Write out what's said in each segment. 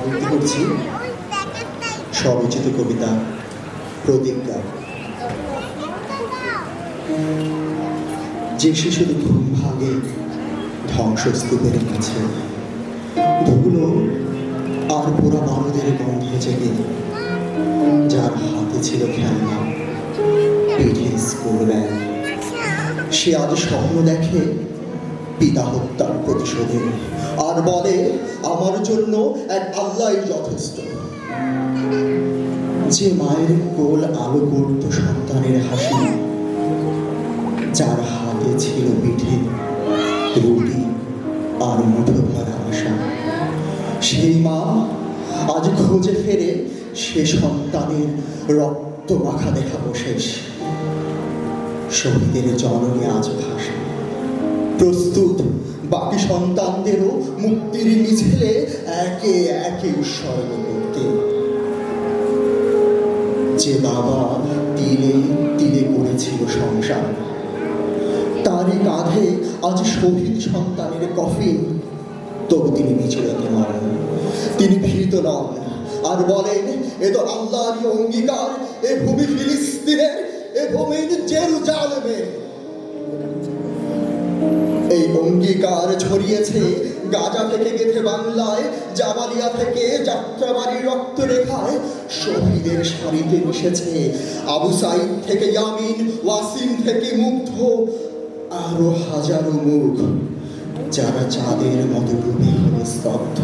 আবৃত্তি করছি। স্বরচিত কবিতা প্রতিজ্ঞা যে শিশুর ঘুম ভাঙে ধ্বংসস্তূপের কাছে ধুলো আর পোড়া বারুদের গন্ধে জেগে, যার হাতে ছিল খেলনা পিঠে স্কুল ব্যাগ। সে আজ স্বপ্ন দেখে পিতা হত্যার প্রতিশোধে আর বলে, আমার জন্য এক আল্লাহ যথেষ্ট। যে মায়ের কোল আলো করত সন্তানের হাসি, যার হাতে ছিল পিঠে রুটি আর মুঠো ভরা আশা, সেই মা আজ খোঁজে ফেরে সে সন্তানের রক্ত মাখা দেখাবো শেষ শহীদের জননী আজ ভাসে। প্রস্তুত বাকি সন্তানদেরও মুক্তির মিছিলে একে একে উৎসর্গ করতে। যে বাবা তিলে তিলে করেছিল সংসার, তারই কাঁধে আজ শহীদ সন্তানের কফিন। তবু তিনি বিচলিত নন। তিনি ভীত নন আর বলেন, এ তো আল্লাহরই অঙ্গীকার, এ ভূমি ফিলিস্তিনের, এ ভূমি জেরুজালেমের অঙ্গীকার ছড়িয়েছে। গাজা থেকে গেথে বাংলায় জামালিয়া থেকে যাত্রাবাড়ির রক্তরেখায় শহীদের সারিতে মিশেছে। আবু সাইদ থেকে ইয়ামিন, ওয়াসিম থেকে মুগ্ধ, আরও হাজারো মুখ যারা চাঁদের মতো হলো স্তব্ধ।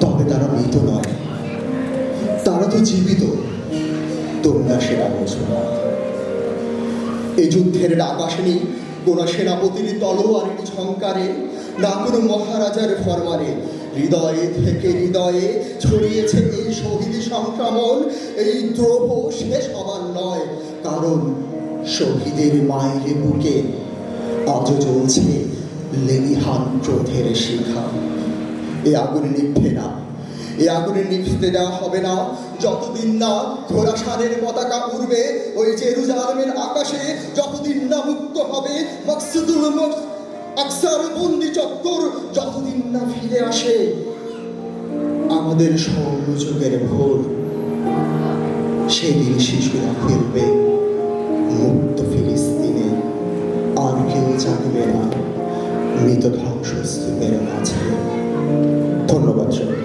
তবে তারা মৃত নয়। তারা তো জীবিত। তোমরা সেটা বোঝো না। এই যুদ্ধের ডাক আসেনি কোন সেনাপতির তলোয়ারের ঝঙ্কারে না কোনো মহারাজার ফরমানে। হৃদয়ে থেকে হৃদয়ে ছড়িয়েছে এই শহীদ সংক্রমণ, এই দ্রোহ শেষ হবার নয়, কারণ শহীদের মায়ের বুকে আজও চলছে লেলিহান ক্রোধের শিখা। এ আগুন নিভবে না। এ আগুনে নিভতে দেওয়া হবে না। যতদিন না খোরাসানের পতাকা উড়বে, ওই জেরুজালেমের আকাশে যতদিন না মুক্ত হবে মকসুদুল আকসার বন্দি চত্বর যতদিন না ফিরে আসে আমাদের স্বর্ণযুগের ভোর, সেদিন শিশুরা ফিরবে মুক্ত ফিলিস্তিনে। আর কেউ জানবে না, মৃত ধ্বংসস্তূপের মাঝে। ধন্যবাদ সবাই